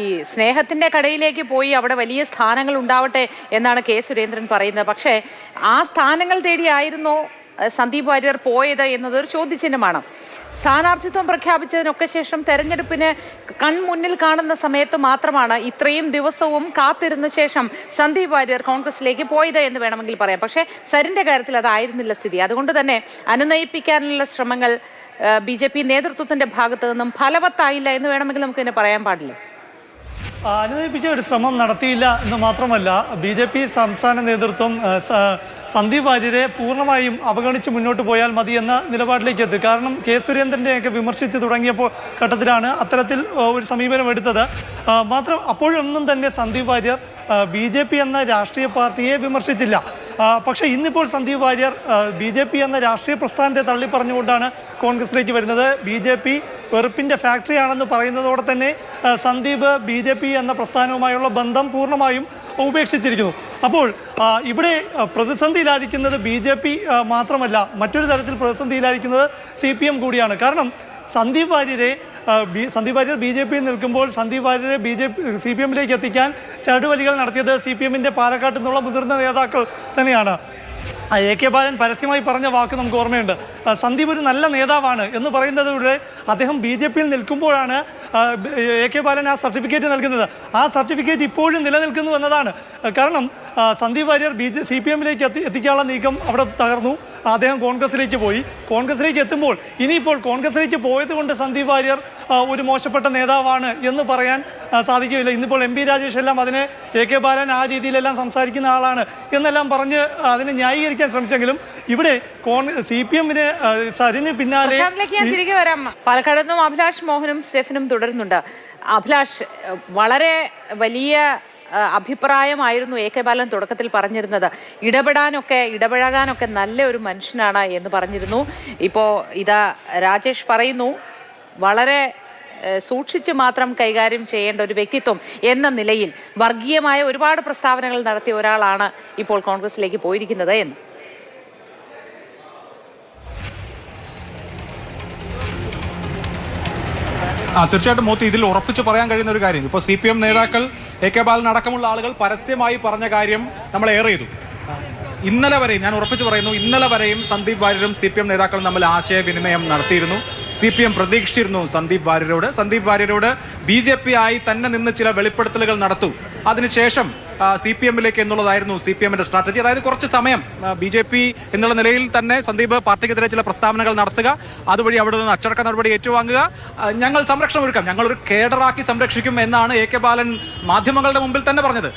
ഈ സ്നേഹത്തിന്റെ കടയിലേക്ക് പോയി അവിടെ വലിയ സ്ഥാനങ്ങൾ ഉണ്ടാവട്ടെ എന്നാണ് കെ സുരേന്ദ്രൻ പറയുന്നത്. പക്ഷേ ആ സ്ഥാനങ്ങൾ തേടിയായിരുന്നോ സന്ദീപ് വാര്യർ പോയത് എന്നത് ഒരു ചോദ്യചിഹ്നമാണ്. സ്ഥാനാർത്ഥിത്വം പ്രഖ്യാപിച്ചതിനൊക്കെ ശേഷം തെരഞ്ഞെടുപ്പിന് കൺമുന്നിൽ കാണുന്ന സമയത്ത് മാത്രമാണ് ഇത്രയും ദിവസവും കാത്തിരുന്ന ശേഷം സന്ദീപ് വാര്യർ കോൺഗ്രസിലേക്ക് പോയത് എന്ന് വേണമെങ്കിൽ പറയാം. പക്ഷേ സരിന്റെ കാര്യത്തിൽ അതായിരുന്നില്ല സ്ഥിതി. അതുകൊണ്ട് തന്നെ അനുനയിപ്പിക്കാനുള്ള ശ്രമങ്ങൾ ബി ജെ പി നേതൃത്വത്തിന്റെ ഭാഗത്തു നിന്നും ഫലവത്തായില്ല എന്ന് വേണമെങ്കിൽ നമുക്ക് ഇതിനെ പറയാൻ പാടില്ല. അനുനയിപ്പിച്ച ഒരു ശ്രമം നടത്തിയില്ല എന്ന് മാത്രമല്ല ബി ജെ പി സംസ്ഥാന നേതൃത്വം സന്ദീപ് വാര്യരെ പൂർണമായും അവഗണിച്ച് മുന്നോട്ട് പോയാൽ മതി എന്ന നിലപാടിലേക്ക് എത്തി. കാരണം കെ സുരേന്ദ്രനെയൊക്കെ വിമർശിച്ച് തുടങ്ങിയപ്പോൾ ഘട്ടത്തിലാണ് അത്തരത്തിൽ ഒരു സമീപനം എടുത്തത്. മാത്രം അപ്പോഴൊന്നും തന്നെ Sandeep Warrier B J P എന്ന രാഷ്ട്രീയ പാർട്ടിയെ വിമർശിച്ചില്ല. പക്ഷേ ഇന്നിപ്പോൾ Sandeep Warrier B J P എന്ന രാഷ്ട്രീയ പ്രസ്ഥാനത്തെ തള്ളിപ്പറഞ്ഞുകൊണ്ടാണ് കോൺഗ്രസിലേക്ക് വരുന്നത്. ബി ജെ പി വെറുപ്പിന്റെ ഫാക്ടറിയാണെന്ന് പറയുന്നതോടെ തന്നെ സന്ദീപ് ബി ജെ പി എന്ന പ്രസ്ഥാനവുമായുള്ള ബന്ധം പൂർണമായും ഉപേക്ഷിച്ചിരിക്കുന്നു. അപ്പോൾ ഇവിടെ പ്രതിസന്ധിയിലായിരിക്കുന്നത് ബി ജെ പി മാത്രമല്ല മറ്റൊരു തരത്തിൽ പ്രതിസന്ധിയിലായിരിക്കുന്നത് സി പി എം കൂടിയാണ്. കാരണം Sandeep വാര്യരെ B Sandeep Warrier B J പിയിൽ നിൽക്കുമ്പോൾ Sandeep വാര്യരെ B J P C P എമ്മിലേക്ക് എത്തിക്കാൻ ചരടുവലികൾ നടത്തിയത് സി പി എമ്മിന്റെ പാലക്കാട്ട് നിന്നുള്ള മുതിർന്ന നേതാക്കൾ തന്നെയാണ്. എ കെ ബാലൻ പരസ്യമായി പറഞ്ഞ വാക്ക് നമുക്ക് ഓർമ്മയുണ്ട്. സന്ദീപ് ഒരു നല്ല നേതാവാണ് എന്ന് പറയുന്നതിലൂടെ അദ്ദേഹം ബി ജെ പിയിൽ നിൽക്കുമ്പോഴാണ് എ കെ ബാലൻ ആ സർട്ടിഫിക്കറ്റ് നൽകുന്നത്. ആ സർട്ടിഫിക്കറ്റ് ഇപ്പോഴും നിലനിൽക്കുന്നു എന്നതാണ്. കാരണം Sandeep Warrier B J C P എമ്മിലേക്ക് എത്തി എത്തിക്കാനുള്ള നീക്കം അവിടെ തകർന്നു. അദ്ദേഹം കോൺഗ്രസിലേക്ക് പോയി. കോൺഗ്രസിലേക്ക് എത്തുമ്പോൾ ഇനിയിപ്പോൾ കോൺഗ്രസിലേക്ക് പോയത് കൊണ്ട് സന്ദീപ് വാര്യർ ഒരു മോശപ്പെട്ട നേതാവാണ് എന്ന് പറയാൻ സാധിക്കുകയില്ല. ഇന്നിപ്പോൾ എം പി രാജേഷ് എല്ലാം അതിനെ എ കെ ബാലൻ ആ രീതിയിലെല്ലാം സംസാരിക്കുന്ന ആളാണ് എന്നെല്ലാം പറഞ്ഞ് അതിനെ ന്യായീകരിക്കാൻ ശ്രമിച്ചെങ്കിലും ഇവിടെ കോൺ സി പി എമ്മിന് സരിന് പിന്നാലെ പ്രശാന്തിലേക്ക് ഞാൻ തിരികെ വരാം. പാലക്കാട് നിന്നും അഭിലാഷ് മോഹനും സ്റ്റെഫനും തുടരുന്നുണ്ട്. അഭിലാഷ് വളരെ വലിയ അഭിപ്രായമായിരുന്നു എ കെ ബാലൻ തുടക്കത്തിൽ പറഞ്ഞിരുന്നത്. ഇടപെടാനൊക്കെ ഇടപഴകാനൊക്കെ നല്ല ഒരു മനുഷ്യനാണ് എന്ന് പറഞ്ഞിരുന്നു. ഇപ്പോൾ ഇതാ രാജേഷ് പറയുന്നു വളരെ സൂക്ഷിച്ച് മാത്രം കൈകാര്യം ചെയ്യേണ്ട ഒരു വ്യക്തിത്വം എന്ന നിലയിൽ വർഗീയമായ ഒരുപാട് പ്രസ്താവനകൾ നടത്തിയ ഒരാളാണ് ഇപ്പോൾ കോൺഗ്രസിലേക്ക് പോയിരിക്കുന്നത് എന്ന്. ആ തീർച്ചയായിട്ടും മോത്തി ഇതിൽ ഉറപ്പിച്ച് പറയാൻ കഴിയുന്ന ഒരു കാര്യം. ഇപ്പോൾ സി പി എം നേതാക്കൾ എ കെ ബാലൻ അടക്കമുള്ള ആളുകൾ പരസ്യമായി പറഞ്ഞ കാര്യം നമ്മൾ ഏറെ ചെയ്തു. ഇന്നലെ വരെയും ഞാൻ ഉറപ്പിച്ച് പറയുന്നു ഇന്നലെ വരെയും സന്ദീപ് വാര്യരും സി പി എം നേതാക്കളും തമ്മിൽ ആശയവിനിമയം നടത്തിയിരുന്നു. സി പി എം പ്രതീക്ഷിച്ചിരുന്നു സന്ദീപ് വാര്യരോട്. സന്ദീപ് വാര്യരോട് ബി ജെ പി ആയി തന്നെ നിന്ന് ചില വെളിപ്പെടുത്തലുകൾ നടത്തും. അതിനുശേഷം സി പി എമ്മിലേക്ക് എന്നുള്ളതായിരുന്നു സി പി എമ്മിന്റെ സ്ട്രാറ്റജി അതായത് കുറച്ച് സമയം ബി ജെ പി എന്നുള്ള നിലയിൽ തന്നെ സന്ദീപ് പാർട്ടിക്കെതിരെ ചില പ്രസ്താവനകൾ നടത്തുക അതുവഴി അവിടെ നിന്ന് അച്ചടക്ക നടപടി ഏറ്റുവാങ്ങുക. ഞങ്ങൾ സംരക്ഷണം ഒരുക്കാം. ഞങ്ങൾ ഒരു കേഡറാക്കി സംരക്ഷിക്കും എന്നാണ് എ കെ ബാലൻ മാധ്യമങ്ങളുടെ മുമ്പിൽ തന്നെ പറഞ്ഞത്.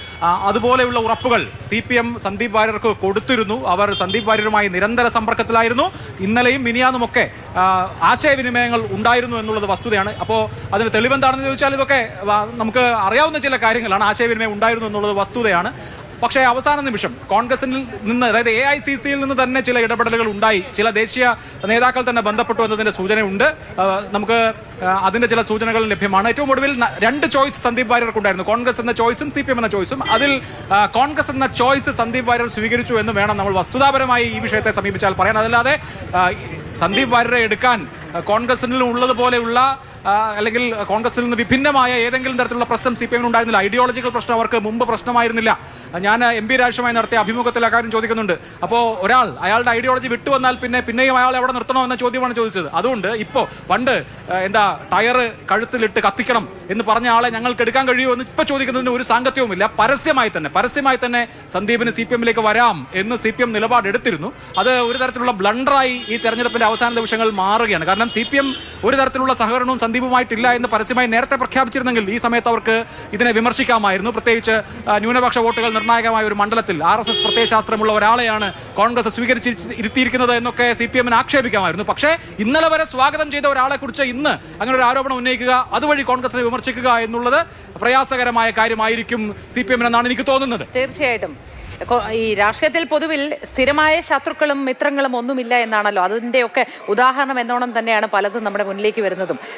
അതുപോലെയുള്ള ഉറപ്പുകൾ സി പി എം സന്ദീപ് വാര്യർക്ക് കൊടുത്തിരുന്നു. അവർ സന്ദീപ് വാര്യരുമായി നിരന്തര സമ്പർക്കത്തിലായിരുന്നു. ഇന്നലെയും മിനിയാന്നുമൊക്കെ ആശയവിനിമയങ്ങൾ ഉണ്ടായിരുന്നു എന്നുള്ളത് വസ്തുതയാണ്. അപ്പോൾ അതിന് തെളിവെന്താണെന്ന് ചോദിച്ചാൽ ഇതൊക്കെ നമുക്ക് അറിയാവുന്ന ചില കാര്യങ്ങളാണ്. ആശയവിനിമയം ഉണ്ടായിരുന്നു എന്നുള്ളത് വസ്തുതയാണ് പക്ഷേ അവസാന നിമിഷം കോൺഗ്രസിൽ നിന്ന് അതായത് എ ഐ സി സിയിൽ നിന്ന് തന്നെ ചില ഇടപെടലുകൾ ഉണ്ടായി. ചില ദേശീയ നേതാക്കൾ തന്നെ ബന്ധപ്പെട്ടു എന്നതിന്റെ സൂചനയുണ്ട്. നമുക്ക് അതിന്റെ ചില സൂചനകൾ ലഭ്യമാണ്. ഏറ്റവും ഒടുവിൽ രണ്ട് ചോയ്സ് സന്ദീപ് വാര്യർക്കുണ്ടായിരുന്നു കോൺഗ്രസ് എന്ന ചോയ്സും സി പി എം എന്ന ചോയ്സും. അതിൽ കോൺഗ്രസ് എന്ന ചോയ്സ് സന്ദീപ് വാര്യർ സ്വീകരിച്ചു എന്ന് വേണം നമ്മൾ വസ്തുതാപരമായി ഈ വിഷയത്തെ സമീപിച്ചാൽ പറയാൻ. അതല്ലാതെ സന്ദീപ് വാര്യരെ എടുക്കാൻ കോൺഗ്രസിനും ഉള്ളതുപോലെയുള്ള അല്ലെങ്കിൽ കോൺഗ്രസിൽ നിന്ന് വിഭിന്നമായ ഏതെങ്കിലും തരത്തിലുള്ള പ്രശ്നം സി പി എമ്മിന് ഉണ്ടായിരുന്നില്ല. ഐഡിയോളജിക്കൽ പ്രശ്നം അവർക്ക് മുമ്പ് പ്രശ്നമായിരുന്നില്ല. ഞാൻ എം പി രാജുമായി നടത്തിയ അഭിമുഖത്തിൽ അക്കാര്യം ചോദിക്കുന്നുണ്ട്. അപ്പോൾ ഒരാൾ അയാളുടെ ഐഡിയോളജി വിട്ടു വന്നാൽ പിന്നെ പിന്നെയും അയാൾ എവിടെ നിർത്തണോ എന്ന ചോദ്യമാണ് ചോദിച്ചത്. അതുകൊണ്ട് ഇപ്പോൾ പണ്ട് എന്താ ടയർ കഴുത്തിലിട്ട് കത്തിക്കണം എന്ന് പറഞ്ഞ ആളെ ഞങ്ങൾക്ക് എടുക്കാൻ കഴിയുമോ എന്ന് ഇപ്പോൾ ചോദിക്കുന്നതിന് ഒരു സാങ്കത്യവുമില്ല. പരസ്യമായി തന്നെ പരസ്യമായി തന്നെ സന്ദീപിന് സി പി എമ്മിലേക്ക് വരാം എന്ന് സി പി എം നിലപാടെടുത്തിരുന്നു. അത് ഒരു തരത്തിലുള്ള ബ്ലണ്ടറായി ഈ തെരഞ്ഞെടുപ്പിന്റെ അവസാന നിമിഷങ്ങൾ മാറുകയാണ്. കാരണം സി പി എം ഒരു തരത്തിലുള്ള സഹകരണവും സന്ദീപുമായിട്ടില്ല എന്ന് പരസ്യമായി നേരത്തെ പ്രഖ്യാപിച്ചിരുന്നെങ്കിൽ ഈ സമയത്ത് അവർക്ക് ഇതിനെ വിമർശിക്കാമായിരുന്നു. പ്രത്യേകിച്ച് ന്യൂനപക്ഷ വോട്ടുകൾ നിർണായകമായ ഒരു മണ്ഡലത്തിൽ ആർ എസ് എസ് പ്രത്യയശാസ്ത്രമുള്ള ഒരാളെയാണ് കോൺഗ്രസ് സ്വീകരിച്ച് ഇരുത്തിയിരിക്കുന്നത് എന്നൊക്കെ സി പി എമ്മിന് ആക്ഷേപിക്കാമായിരുന്നു. പക്ഷേ ഇന്നലെ വരെ സ്വാഗതം ചെയ്ത ഒരാളെ കുറിച്ച് ഇന്ന് അങ്ങനെ ഒരു ആരോപണം ഉന്നയിക്കുക അതുവഴി കോൺഗ്രസിനെ വിമർശിക്കുക എന്നുള്ളത് പ്രയാസകരമായ കാര്യമായിരിക്കും സി പി എമ്മിനെന്നാണ് എനിക്ക് തോന്നുന്നത്. തീർച്ചയായിട്ടും. ഈ രാഷ്ട്രീയത്തിൽ പൊതുവിൽ സ്ഥിരമായ ശത്രുക്കളും മിത്രങ്ങളും ഒന്നുമില്ല എന്നാണല്ലോ അതിന്റെയൊക്കെ ഉദാഹരണം എന്നോണം തന്നെയാണ് പലതും നമ്മുടെ മുന്നിലേക്ക് വരുന്നതും.